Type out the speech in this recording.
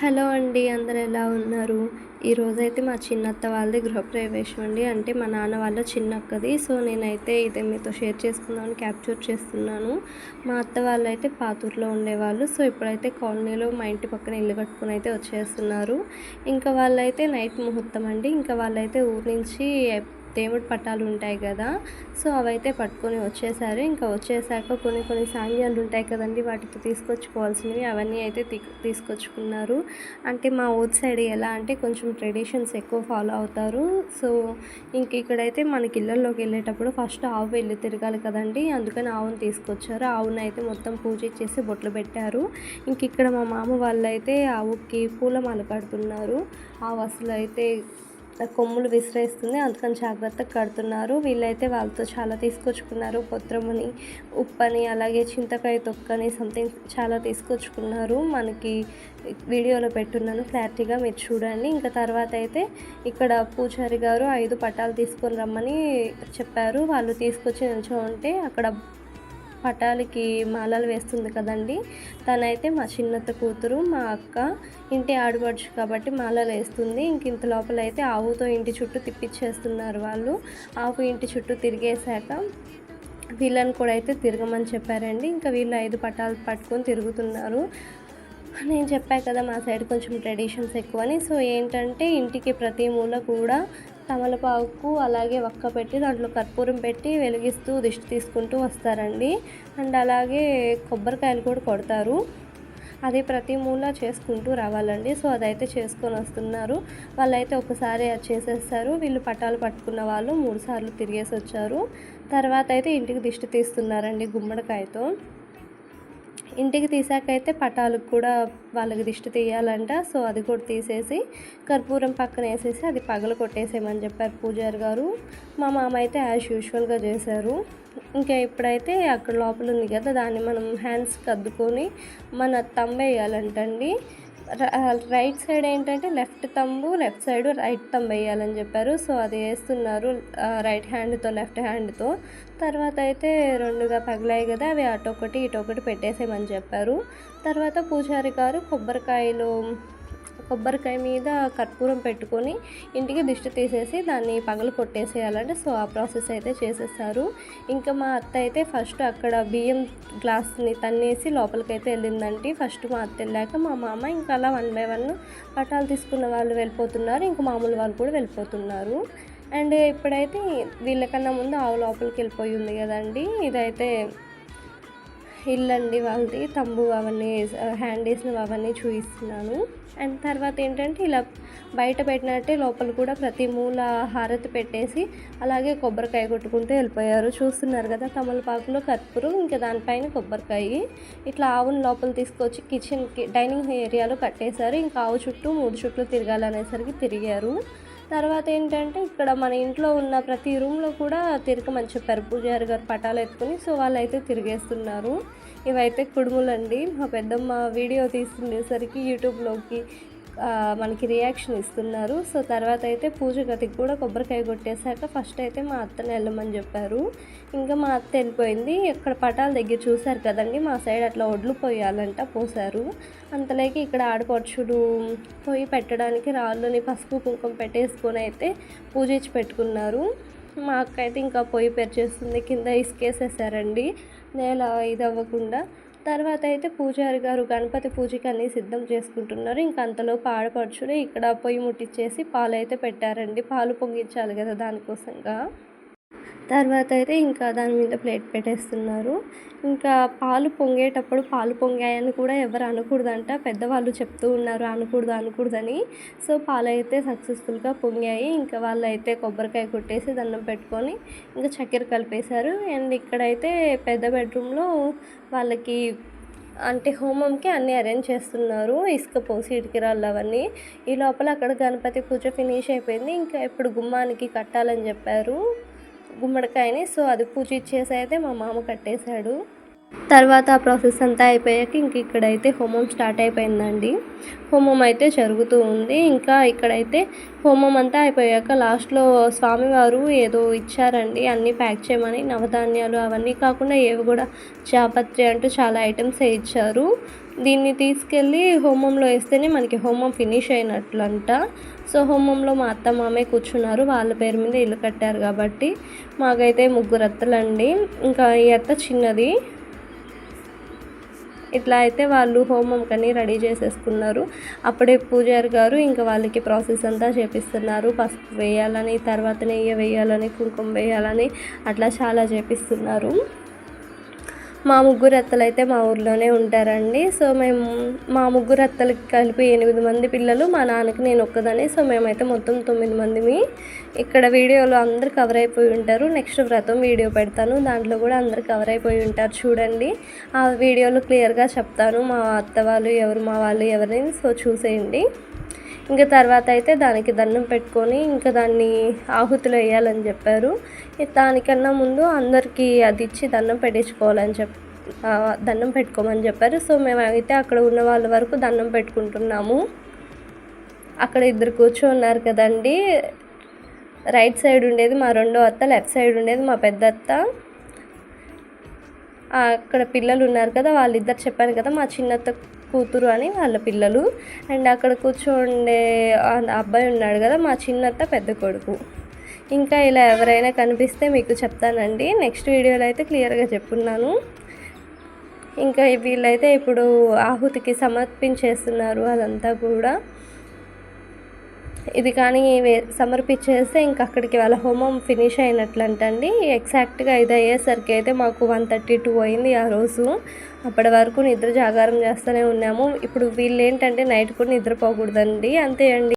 Hello అండి అందరు ఎలా ఉన్నారు? ఈరోజైతే మా చిన్నత్త వాళ్ళది గృహప్రవేశం అండి. అంటే మా నాన్న వాళ్ళ చిన్నక్కది. సో నేనైతే ఇదే మీతో షేర్ చేసుకుందామని క్యాప్చర్ చేస్తున్నాను. మా అత్త వాళ్ళు అయితే పాతూరులో ఉండేవాళ్ళు. సో ఇప్పుడైతే కాలనీలో మా ఇంటి పక్కన ఇల్లు కట్టుకుని అయితే వచ్చేస్తున్నారు. ఇంకా వాళ్ళైతే నైట్ ముహూర్తం అండి. ఇంకా వాళ్ళైతే ఊరి నుంచి దేవుడి పట్టాలు ఉంటాయి కదా సో అవైతే పట్టుకొని వచ్చేసారు. ఇంకా వచ్చేసాక కొన్ని కొన్ని సాంగ్యాలు ఉంటాయి కదండి వాటికి తీసుకొచ్చుకోవాల్సినవి అవన్నీ అయితే తీసుకొచ్చుకున్నారు. అంటే మా ఊరి సైడ్ ఎలా అంటే కొంచెం ట్రెడిషన్స్ ఎక్కువ ఫాలో అవుతారు. సో ఇంక ఇక్కడైతే మనకి ఇళ్ళల్లోకి వెళ్ళేటప్పుడు ఫస్ట్ ఆవు వెళ్ళి తిరగాలి కదండి అందుకని ఆవును తీసుకొచ్చారు. ఆవును అయితే మొత్తం పూజ చేసి బొట్లు పెట్టారు. ఇంక ఇక్కడ మా మామ వాళ్ళు అయితే ఆవుకి పూలమాల కడుతున్నారు. ఆవు అసలు అయితే కొమ్ములు విసిరేస్తుంది. అందుకని జాగ్రత్తగా కడుతున్నారు. వీళ్ళైతే వాళ్ళతో చాలా తీసుకొచ్చుకున్నారు. పొత్రమని ఉప్పని అలాగే చింతకాయ తొక్కని సంథింగ్ చాలా తీసుకొచ్చుకున్నారు. మనకి వీడియోలో పెట్టున్నాను. క్లారిటీగా మీరు చూడండి. ఇంకా తర్వాత అయితే ఇక్కడ పూజారి గారు ఐదు పట్టాలు తీసుకొని రమ్మని చెప్పారు. వాళ్ళు తీసుకొచ్చి నిల్చో ఉంటే అక్కడ పటాలకి మాలలు వేస్తుంది కదండి. తనైతే మా చిన్నత్త కూతురు మా అక్క ఇంటి ఆడపడుచు కాబట్టి మాలలు వేస్తుంది. ఇంక ఇంత లోపల అయితే ఆవుతో ఇంటి చుట్టూ తిప్పించేస్తున్నారు వాళ్ళు. ఆవు ఇంటి చుట్టూ తిరిగేశాక వీళ్ళని కూడా అయితే తిరగమని చెప్పారండి. ఇంకా వీళ్ళు ఐదు పటాలు పట్టుకొని తిరుగుతున్నారు. నేను చెప్పా కదా మా సైడ్ కొంచెం ట్రెడిషన్స్ ఎక్కువని. సో ఏంటంటే ఇంటికి ప్రతి మూల కూడా తమలపాకు అలాగే వక్క పెట్టి దాంట్లో కర్పూరం పెట్టి వెలిగిస్తూ దిష్టి తీసుకుంటూ వస్తారండి. అండ్ అలాగే కొబ్బరికాయలు కూడా కొడతారు. అది ప్రతి మూల చేసుకుంటూ రావాలండి. సో అదైతే చేసుకొని వస్తున్నారు. వాళ్ళైతే ఒకసారి అది చేసేస్తారు. వీళ్ళు పట్టాలు పట్టుకున్న వాళ్ళు మూడు సార్లు తిరిగేసి వచ్చారు తర్వాత అయితే ఇంటికి దిష్టి తీస్తున్నారండి గుమ్మడికాయతో. ఇంటికి తీసాకైతే పటాలకు కూడా వాళ్ళకి దిష్టి తీయాలంట. సో అది కూడా తీసేసి కర్పూరం పక్కన వేసేసి అది పగలు కొట్టేసేయమని చెప్పారు పూజారి గారు. మా మామ అయితే యాజ్ యూజువల్గా చేశారు. ఇంకా ఇప్పుడైతే అక్కడ లోపల ఉంది కదా దాన్ని మనం హ్యాండ్స్ కద్దుకొని మన తంబేయాలంటండి రైట్ సైడ్ ఏంటంటే left thumb left side right thumb వేయాలని చెప్పారు. సో అది వేస్తున్నారు రైట్ హ్యాండ్తో లెఫ్ట్ హ్యాండ్తో తర్వాత అయితే రెండుగా పగిలాయి కదా అవి అటొకటి ఇటొకటి పెట్టేసేయమని చెప్పారు. తర్వాత పూజారి గారు కొబ్బరికాయలు కొబ్బరికాయ మీద కర్పూరం పెట్టుకొని ఇంటికి దిష్టి తీసేసి దాన్ని పగలు కొట్టేసేయాలంటే సో ఆ ప్రాసెస్ అయితే చేసేస్తారు. ఇంకా మా అత్త అయితే ఫస్ట్ అక్కడ బియ్యం గ్లాస్ని తన్నేసి లోపలికైతే వెళ్ళిందండి. ఫస్ట్ మా అత్త వెళ్ళాక మా మామ ఇంకా అలా వన్ బై వన్ పటాలు తీసుకున్న వాళ్ళు వెళ్ళిపోతున్నారు. ఇంకా మామూలు వాళ్ళు కూడా వెళ్ళిపోతున్నారు. అండ్ ఇప్పుడైతే వీళ్ళకన్నా ముందు ఆవు లోపలికి వెళ్ళిపోయి ఉంది కదండి. ఇదైతే ఇల్లు అండి వాళ్ళది తంబు అవన్నీ హ్యాండ్ వేసినవి అవన్నీ చూపిస్తున్నాను అండ్ తర్వాత ఏంటంటే ఇలా బయట పెట్టినట్టే లోపల కూడా ప్రతి మూల హారతి పెట్టేసి అలాగే కొబ్బరికాయ కొట్టుకుంటూ వెళ్ళిపోయారు. చూస్తున్నారు కదా తమలపాకులో కర్పూరం ఇంకా దానిపైన కొబ్బరికాయ. ఇట్లా ఆవుని లోపల తీసుకొచ్చి కిచెన్కి డైనింగ్ ఏరియాలో కట్టేశారు. ఇంకా ఆవు చుట్టూ మూడు చుట్టూ తిరగాలనేసరికి తిరిగారు. తర్వాత ఏంటంటే ఇక్కడ మన ఇంట్లో ఉన్న ప్రతి రూమ్లో కూడా తిరగమని చెప్పారు. పూజారి గారు పటాలు ఎత్తుకుని సో వాళ్ళు అయితే తిరిగేస్తున్నారు. ఇవైతే కుడుములండి. మా పెద్దమ్మ వీడియో తీసుకునేసరికి యూట్యూబ్లోకి మనకి రియాక్షన్ ఇస్తున్నారు. సో తర్వాత అయితే పూజ గతికి కూడా కొబ్బరికాయ కొట్టేశాక ఫస్ట్ అయితే మా అత్తని వెళ్ళమని చెప్పారు. ఇంకా మా అత్త వెళ్ళిపోయింది. ఇక్కడ పటాల దగ్గర చూశారు కదండి మా సైడ్ అట్లా ఒడ్లు పోయాలంట పోసారు అంతలోకి ఇక్కడ ఆడపడుచుడు పొయ్యి పెట్టడానికి రాళ్ళుని పసుపు కుంకుమ పెట్టేసుకొని అయితే పూజించి పెట్టుకున్నారు. మా అక్క అయితే ఇంకా పొయ్యి పెరిచేస్తుంది కింద ఇసుకేసేసారండి నేల ఇది అవ్వకుండా తర్వాత అయితే పూజారి గారు గణపతి పూజకి అన్నీ సిద్ధం చేసుకుంటున్నారు. ఇంక అంతలోపు ఆడపడుచుని ఇక్కడ పొయ్యి ముట్టించేసి పాలు అయితే పెట్టారండి. పాలు పొంగించాలి కదా దానికోసంగా. తర్వాత అయితే ఇంకా దాని మీద ప్లేట్ పెట్టేస్తున్నారు. ఇంకా పాలు పొంగేటప్పుడు పాలు పొంగాయని కూడా ఎవరు అనకూడదంట. పెద్దవాళ్ళు చెప్తూ ఉన్నారు అనకూడదు అనకూడదని సో పాలు అయితే సక్సెస్ఫుల్గా పొంగాయి. ఇంకా వాళ్ళు అయితే కొబ్బరికాయ కొట్టేసి దండం పెట్టుకొని ఇంకా చక్కెర కలిపేశారు. అండ్ ఇక్కడైతే పెద్ద బెడ్రూమ్లో వాళ్ళకి అంటే హోమంకి అన్నీ అరేంజ్ చేస్తున్నారు. ఇసుక పోసి ఇటుకిరాళ్ళు అవన్నీ. ఈ లోపల అక్కడ గణపతి పూజ ఫినిష్ అయిపోయింది. ఇంకా ఇప్పుడు గుమ్మానికి కట్టాలని చెప్పారు. గుమ్మడికాయని సో అది పూజ ఇచ్చేసి అయితే మా మామ కట్టేశాడు. తర్వాత ఆ ప్రాసెస్ అంతా అయిపోయాక ఇంక ఇక్కడైతే హోమం స్టార్ట్ అయిపోయిందండి. హోమం అయితే జరుగుతూ ఉంది. ఇంకా ఇక్కడైతే హోమం అంతా అయిపోయాక లాస్ట్లో స్వామివారు ఏదో ఇచ్చారండి. అన్నీ ప్యాక్ చేయమని నవధాన్యాలు అవన్నీ కాకుండా ఏవి కూడా చాపత్రి అంటూ చాలా ఐటమ్స్ ఇచ్చారు. దీన్ని తీసుకెళ్ళి హోమంలో వేస్తేనే మనకి హోమం ఫినిష్ అయినట్లంట. సో హోమంలో మా అత్త మామయ్య కూర్చున్నారు. వాళ్ళ పేరు మీద ఇల్లు కట్టారు కాబట్టి మాకైతే ముగ్గురు అత్తలండి. ఇంకా ఈ అత్త చిన్నది. ఇట్లా అయితే వాళ్ళు హోమం కని రెడీ చేసేసుకున్నారు. అప్పుడే పూజారి గారు ఇంకా వాళ్ళకి ప్రాసెస్ అంతా చేపిస్తున్నారు. పసుపు వేయాలని తర్వాత నెయ్యి వేయాలని కుంకుమ వేయాలని అట్లా చాలా చేపిస్తున్నారు. మా ముగ్గురు అత్తలు అయితే మా ఊర్లోనే ఉంటారండి. సో మేము మా ముగ్గురు అత్తలకి కలిపి ఎనిమిది మంది పిల్లలు మా నాన్నకి నేను ఒక్కదాన్ని. సో మేమైతే మొత్తం తొమ్మిది మందిమి ఇక్కడ వీడియోలో అందరు కవర్ అయిపోయి ఉంటారు. నెక్స్ట్ వ్రతం వీడియో పెడతాను. దాంట్లో కూడా అందరు కవర్ అయిపోయి ఉంటారు చూడండి. ఆ వీడియోలో క్లియర్గా చెప్తాను. మా అత్త వాళ్ళు ఎవరు మా వాళ్ళు ఎవరిని సో చూసేయండి. ఇంకా తర్వాత అయితే దానికి దండం పెట్టుకొని ఇంకా దాన్ని ఆహుతులు వేయాలని చెప్పారు. దానికన్నా ముందు అందరికీ అది ఇచ్చి దండం పెట్టించుకోవాలని చెప్ దండం పెట్టుకోమని చెప్పారు. సో మేమైతే అక్కడ ఉన్న వాళ్ళ వరకు దండం పెట్టుకుంటున్నాము. అక్కడ ఇద్దరు కూర్చున్నారు కదండి. రైట్ సైడ్ ఉండేది మా రెండో అత్త లెఫ్ట్ సైడ్ ఉండేది మా పెద్ద అత్త. అక్కడ పిల్లలు ఉన్నారు కదా వాళ్ళిద్దరు చెప్పాను కదా మా చిన్నత్త కూతురు అని వాళ్ళ పిల్లలు. అండ్ అక్కడ కూర్చోండే అబ్బాయి ఉన్నాడు కదా మా చిన్నత్త పెద్ద కొడుకు. ఇంకా ఇలా ఎవరైనా కనిపిస్తే మీకు చెప్తానండి. నెక్స్ట్ వీడియోలో అయితే క్లియర్గా చెప్పున్నాను. ఇంకా వీళ్ళైతే ఇప్పుడు ఆహుతికి సమర్పించేస్తున్నారు అదంతా కూడా. ఇది కానీ సమర్పించేస్తే ఇంక అక్కడికి వాళ్ళ హోమం ఫినిష్ అయినట్లంటండి. ఎగ్జాక్ట్గా ఇది అయ్యేసరికి అయితే మాకు వన్ థర్టీ టూ అయింది ఆ రోజు. అప్పటి వరకు నిద్ర జాగారం చేస్తూనే ఉన్నాము. ఇప్పుడు వీళ్ళు ఏంటంటే నైట్ కూడా నిద్రపోకూడదండి. అంతే అండి.